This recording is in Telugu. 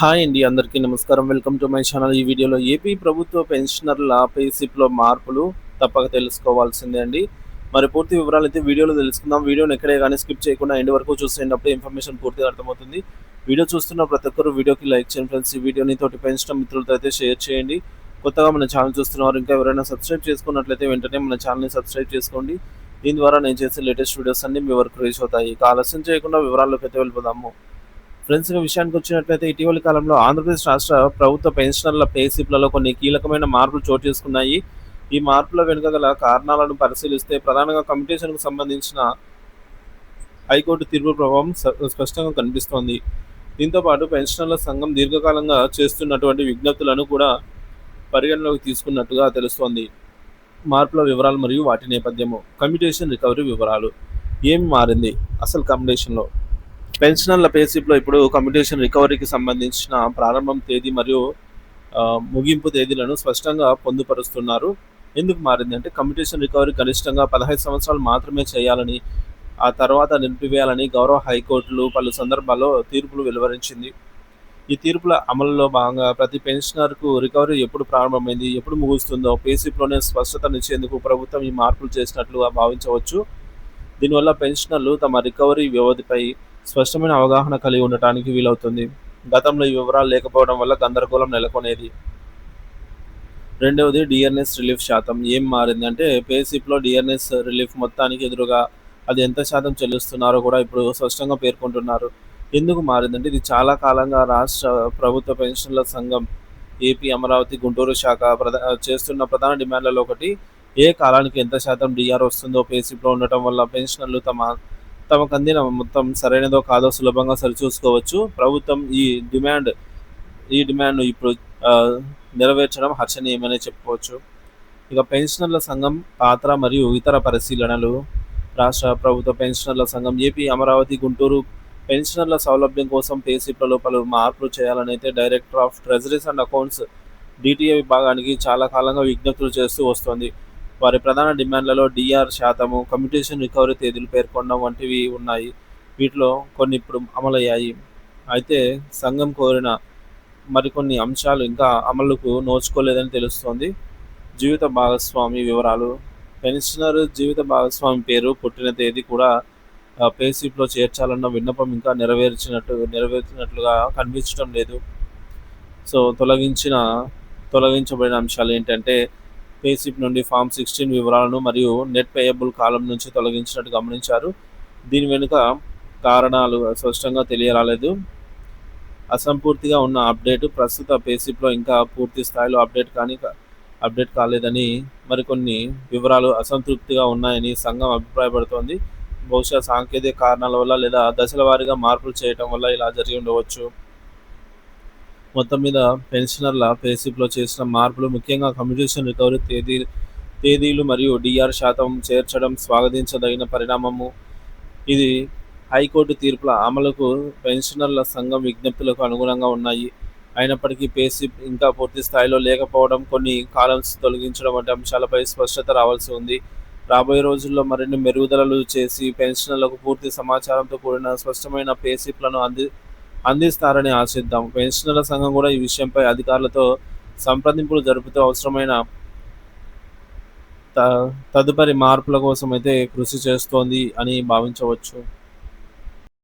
హాయ్ అండి అందరికీ నమస్కారం. Welcome to my channel. ఈ వీడియోలో ఏపీ ప్రభుత్వ పెన్షనర్ల పేసిప్లో మార్పులు తప్పక తెలుసుకోవాల్సిందే అండి. మరి పూర్తి వివరాలు అయితే వీడియోలో తెలుసుకుందాం. వీడియోని ఎక్కడే కానీ స్కిప్ చేయకుండా ఎండ్ వరకు చూసేటప్పుడు ఇన్ఫర్మేషన్ పూర్తిగా అర్థమవుతుంది. వీడియో చూస్తున్న ప్రతి ఒక్కరు వీడియోకి లైక్ చేయండి ఫ్రెండ్స్. ఈ వీడియోని తోటి పెంచడం మిత్రులతో అయితే షేర్ చేయండి. కొత్తగా మన ఛానల్ చూస్తున్నారు ఇంకా ఎవరైనా సబ్స్క్రైబ్ చేసుకున్నట్లయితే వెంటనే మన ఛానల్ని సబ్స్క్రైబ్ చేసుకోండి. దీని ద్వారా నేను చేసే లేటెస్ట్ వీడియోస్ అన్ని మీ వరకు రీచ్ అవుతాయి. ఇక ఆలస్యం చేయకుండా వివరాల్లోకి అయితే వెళ్ళిపోదాము. ఫ్రెండ్స్ విషయానికి వచ్చినట్లయితే ఇటీవలి కాలంలో ఆంధ్రప్రదేశ్ రాష్ట్ర ప్రభుత్వ పెన్షనర్ల పేసిప్లలో కొన్ని కీలకమైన మార్పులు చోటు చేసుకున్నాయి. ఈ మార్పుల వెనుక గల కారణాలను పరిశీలిస్తే ప్రధానంగా కమ్యూనికేషన్కు సంబంధించిన హైకోర్టు తీర్పు ప్రభావం స- స్పష్టంగా కనిపిస్తోంది. దీంతో పాటు పెన్షనర్ల సంఘం దీర్ఘకాలంగా చేస్తున్నటువంటి విజ్ఞప్తులను కూడా పరిగణలోకి తీసుకున్నట్టుగా తెలుస్తోంది. మార్పుల వివరాలు మరియు వాటి నేపథ్యము కమ్యూటేషన్ రికవరీ వివరాలు ఏం మారింది అసలు కమ్యూటేషన్లో పెన్షనర్ల పేసిప్లో ఇప్పుడు కమ్యూనికేషన్ రికవరీకి సంబంధించిన ప్రారంభం తేదీ మరియు ముగింపు తేదీలను స్పష్టంగా పొందుపరుస్తున్నారు. ఎందుకు మారింది అంటే రికవరీ కనిష్టంగా పదహైదు సంవత్సరాలు మాత్రమే చేయాలని ఆ తర్వాత నిలిపివేయాలని గౌరవ హైకోర్టులు పలు సందర్భాల్లో తీర్పులు వెలువరించింది. ఈ తీర్పుల అమలులో భాగంగా ప్రతి పెన్షనర్కు రికవరీ ఎప్పుడు ప్రారంభమైంది ఎప్పుడు ముగుస్తుందో పేసిప్లోనే స్పష్టతనిచ్చేందుకు ప్రభుత్వం ఈ మార్పులు చేసినట్లుగా భావించవచ్చు. దీనివల్ల పెన్షనర్లు తమ రికవరీ వ్యవధిపై స్పష్టమైన అవగాహన కలిగి ఉండటానికి వీలవుతుంది. గతంలో ఈ వివరాలు లేకపోవడం వల్ల గందరగోళం నెలకొనేది. రెండవది డిఆర్ఎస్ రిలీఫ్ శాతం ఏం మారింది అంటే పేసిప్లో డిఆర్ఎస్ రిలీఫ్ మొత్తానికి ఎదురుగా అది ఎంత శాతం చెల్లిస్తున్నారో కూడా ఇప్పుడు స్పష్టంగా పేర్కొంటున్నారు. ఎందుకు మారిందంటే ఇది చాలా కాలంగా రాష్ట్ర ప్రభుత్వ పెన్షన్ల సంఘం ఏపీ అమరావతి గుంటూరు శాఖ ప్రధా చేస్తున్న ప్రధాన డిమాండ్లలో ఒకటి ఏ కాలానికి ఎంత శాతం డిఆర్ వస్తుందో పేసిప్లో ఉండటం వల్ల పెన్షనర్లు తమ తమకు అందిన మొత్తం సరైనదో కాదో సులభంగా సరిచూసుకోవచ్చు. ప్రభుత్వం ఈ డిమాండ్ ఈ డిమాండ్ ఇప్పుడు నెరవేర్చడం హర్షణీయమని చెప్పుకోవచ్చు. ఇక పెన్షనర్ల సంఘం పాత్ర మరియు ఇతర పరిశీలనలు. రాష్ట్ర ప్రభుత్వ పెన్షనర్ల సంఘం ఏపీ అమరావతి గుంటూరు పెన్షనర్ల సౌలభ్యం కోసం పేసిప్లలో పలు మార్పులు చేయాలని అయితే director of treasuries and accounts DTA విభాగానికి చాలా కాలంగా విజ్ఞప్తులు చేస్తూ వస్తోంది. వారి ప్రధాన డిమాండ్లలో డిఆర్ శాతము కమ్యూటేషన్ రికవరీ తేదీలు పేర్కొనడం వంటివి ఉన్నాయి. వీటిలో కొన్ని ఇప్పుడు అమలయ్యాయి. అయితే సంఘం కోరిన మరికొన్ని అంశాలు ఇంకా అమలుకు నోచుకోలేదని తెలుస్తోంది. జీవిత భాగస్వామి వివరాలు. పెన్షనర్ జీవిత భాగస్వామి పేరు పుట్టిన తేదీ కూడా పేసిప్లో చేర్చాలన్న విన్నపం ఇంకా నెరవేర్చినట్టు నెరవేర్చినట్లుగా కనిపించడం లేదు. సో తొలగించిన తొలగించబడిన అంశాలు ఏంటంటే పేసిప్ నుండి ఫామ్ సిక్స్టీన్ వివరాలను మరియు నెట్ పేయబుల్ కాలం నుంచి తొలగించినట్టు గమనించారు. దీని వెనుక కారణాలు స్పష్టంగా తెలియరాలేదు. అసంపూర్తిగా ఉన్న అప్డేట్ ప్రస్తుత పేసిప్లో ఇంకా పూర్తి స్థాయిలో అప్డేట్ కానీ అప్డేట్ కాలేదని మరికొన్ని వివరాలు అసంతృప్తిగా ఉన్నాయని సంఘం అభిప్రాయపడుతోంది. బహుశా సాంకేతిక కారణాల వల్ల లేదా దశల వారీగా మార్పులు చేయటం వల్ల ఇలా జరిగి ఉండవచ్చు. మొత్తం మీద పెన్షనర్ల పేసిప్లో చేసిన మార్పులు ముఖ్యంగా కమ్యూనికేషన్ రికవరీ తేదీ తేదీలు మరియు డిఆర్ శాతం చేర్చడం స్వాగతించదగిన పరిణామము. ఇది హైకోర్టు తీర్పుల అమలుకు పెన్షనర్ల సంఘం విజ్ఞప్తులకు అనుగుణంగా ఉన్నాయి. అయినప్పటికీ పేసిప్ ఇంకా పూర్తి స్థాయిలో లేకపోవడం కొన్ని కాలమ్స్ తొలగించడం వంటి అంశాలపై స్పష్టత రావాల్సి ఉంది. రాబోయే రోజుల్లో మరిన్ని మెరుగుదలలు చేసి పెన్షనర్లకు పూర్తి సమాచారంతో కూడిన స్పష్టమైన పేసిప్లను అంది అందిస్తారని ఆశిద్దాం. పెన్షనర్ల సంఘం కూడా ఈ విషయంపై అధికారులతో సంప్రదింపులు జరుపుతూ అవసరమైన త- తదుపరి మార్పుల కోసం అయితే కృషి చేస్తోంది అని భావించవచ్చు.